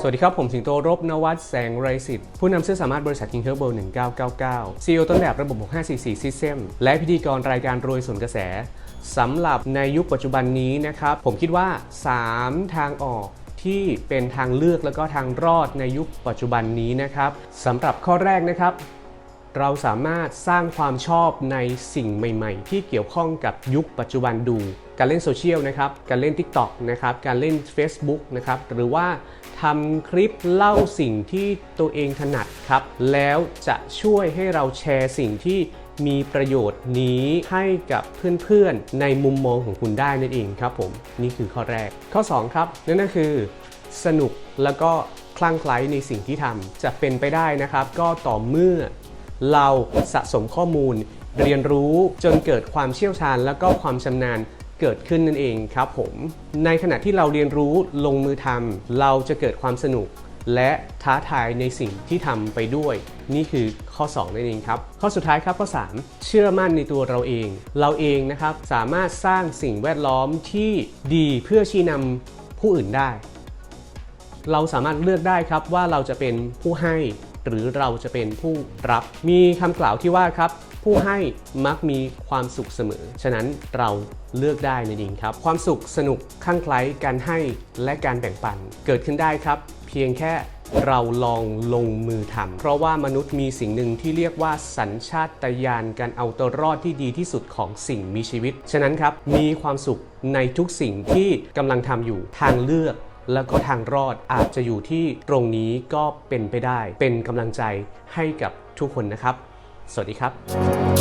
สวัสดีครับ ผมสิงโตรบนวัตแสงไรสิทธิ์ผู้นำเสื้อสามารถบริษัท King Turbo 1999 CEO ต้นแบบระบบ 6544 System และพิธีกรรายการรวยส่วนกระแสสำหรับในยุคปัจจุบันนี้นะครับ ผมคิดว่า 3 ทางออกที่เป็นทางเลือกแล้วก็ทางรอดในยุคปัจจุบันนี้นะครับสำหรับข้อแรกนะครับเราสามารถสร้างความชอบในสิ่งใหม่ๆ ที่เกี่ยวข้องกับยุคปัจจุบันดู การเล่นโซเชียลนะครับ การเล่น TikTok นะครับ การเล่น Facebook นะครับ หรือว่า ทำคลิปเล่าสิ่งที่ตัวเองถนัดครับ แล้วจะช่วยให้เราแชร์สิ่งที่มีประโยชน์นี้ให้กับเพื่อนๆ ในมุมมองของคุณได้นั่นเองครับผม นี่คือข้อแรก ข้อ 2 ครับ นั่นก็คือ สนุกแล้วก็คลั่งไคล้ในสิ่งที่ทำจะเป็นไปได้นะครับ ก็ต่อเมื่อเราสะสมข้อมูล เรียนรู้จนเกิดความเชี่ยวชาญ แล้วก็ความชำนาญ เกิดขึ้นนั่นเองครับผม ในขณะที่เราเรียนรู้ลงมือทำเราจะเกิดความสนุก และท้าทายในสิ่งที่ทำไปด้วย นี่คือข้อ 2 นั่นเองครับ ข้อสุดท้ายครับข้อ 3 เชื่อมั่นในตัวเราเอง เราเองนะครับสามารถสร้างสิ่งแวดล้อมที่ดีเพื่อชี้นำผู้อื่นได้ เราสามารถเลือกได้ครับว่าเราจะเป็นผู้ให้หรือเราจะเป็นผู้รับ มีคำกล่าวที่ว่าครับ ผู้ให้มักมีความสุขเสมอ ฉะนั้นเราเลือกได้นั่นเองครับ ความสุขสนุกข้างไคล้การให้และการแบ่งปันเกิดขึ้นได้ครับ เพียงแค่เราลองลงมือทำเพราะว่ามนุษย์มีสิ่งหนึ่งที่เรียกว่าสัญชาตญาณการเอาตัวรอดที่ดีที่สุดของสิ่งมีชีวิต ฉะนั้นครับ มีความสุขในทุกสิ่งที่กำลังทำอยู่ทางเลือกแล้วก็ทางรอดอาจจะอยู่ที่ตรงนี้ก็เป็นไปได้ เป็นกำลังใจให้กับทุกคนนะครับ สวัสดีครับ